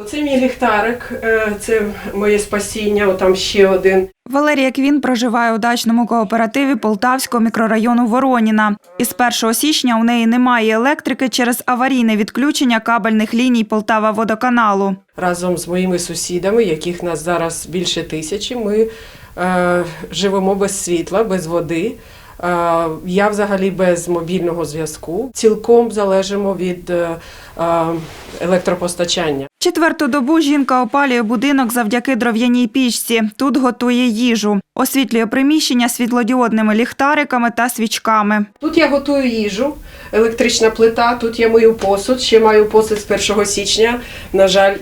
Оце мій ліхтарик, е, це моє спасіння, отам ще один. Валерія Квін проживає у дачному кооперативі Полтавського мікрорайону Вороніна. Із 1 січня у неї немає електрики через аварійне відключення кабельних ліній Полтава водоканалу. Разом з моїми сусідами, яких нас зараз більше тисячі, ми е, живемо без світла, без води. Е, я взагалі без мобільного зв'язку. Цілком залежимо від е, е, електропостачання. Четверту добу жінка опалює будинок завдяки дров'яній пічці. Тут готує їжу. Освітлює приміщення світлодіодними ліхтариками та свічками. Тут я готую їжу, електрична плита, тут я мию посуд, ще маю посуд з 1 січня. На жаль,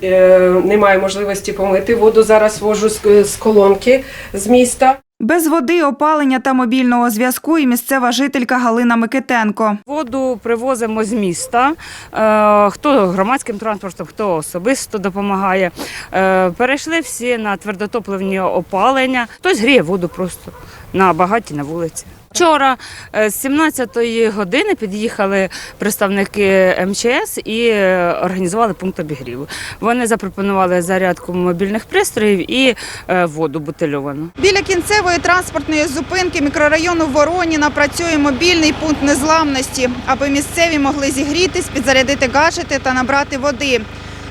немає можливості помити. Воду зараз вожу з колонки з міста. Без води, опалення та мобільного зв'язку і місцева жителька Галина Микитенко. Воду привозимо з міста. Е, Хто громадським транспортом, хто особисто допомагає. Е, Перейшли всі на твердотопливні опалення. Хтось гріє воду просто на багаті на вулиці. Вчора е, з 17-ї години під'їхали представники МЧС і е, організували пункт обігріву. Вони запропонували зарядку мобільних пристроїв і е, воду бутильовану. Біля кінцевої транспортної зупинки мікрорайону Вороніна працює мобільний пункт незламності, аби місцеві могли зігрітись, підзарядити гаджети та набрати води.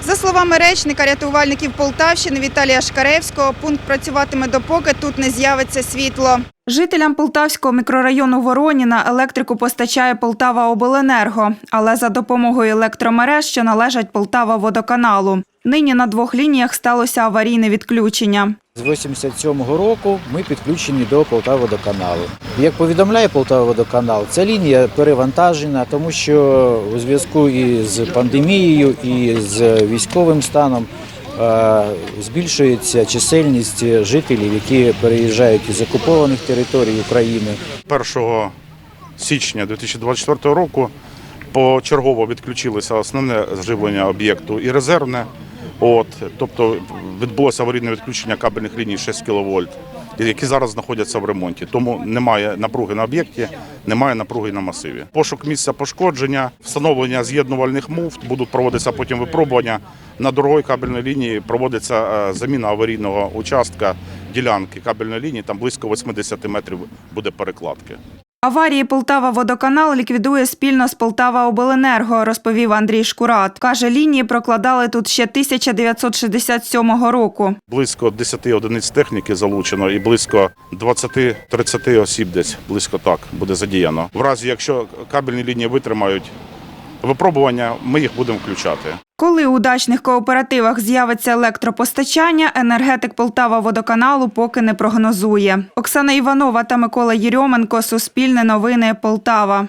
За словами речника рятувальників Полтавщини Віталія Шкаревського, пункт працюватиме допоки тут не з'явиться світло. Жителям Полтавського мікрорайону Вороніна електрику постачає Полтава Обленерго, але за допомогою електромереж, що належать Полтава водоканалу. Нині на двох лініях сталося аварійне відключення. З 87-го року ми підключені до Полтаводоканалу. Як повідомляє Полтаводоканал, ця лінія перевантажена, тому що у зв'язку із пандемією і з військовим станом збільшується чисельність жителів, які переїжджають із окупованих територій України. 1 січня 2024 року почергово відключилося основне живлення об'єкту і резервне. От, тобто відбулося аварійне відключення кабельних ліній 6 кВт, які зараз знаходяться в ремонті. Тому немає напруги на об'єкті, немає напруги на масиві. Пошук місця пошкодження, встановлення з'єднувальних муфт, будуть проводитися потім випробування. На дорогої кабельної лінії проводиться е, заміна аварійного участка ділянки кабельної лінії, там близько 80 метрів буде перекладки. Аварії Полтава водоканал ліквідує спільно з Полтава Обленерго, розповів Андрій Шкурат. Каже, лінії прокладали тут ще 1967 року. Близько 10 одиниць техніки залучено і близько 20-30 осіб десь близько так буде задіяно. В разі, якщо кабельні лінії витримають випробування, ми їх будемо включати. Коли у дачних кооперативах з'явиться електропостачання, енергетик Полтава водоканалу поки не прогнозує. Оксана Іванова та Микола Єрьоменко, Суспільне новини, Полтава.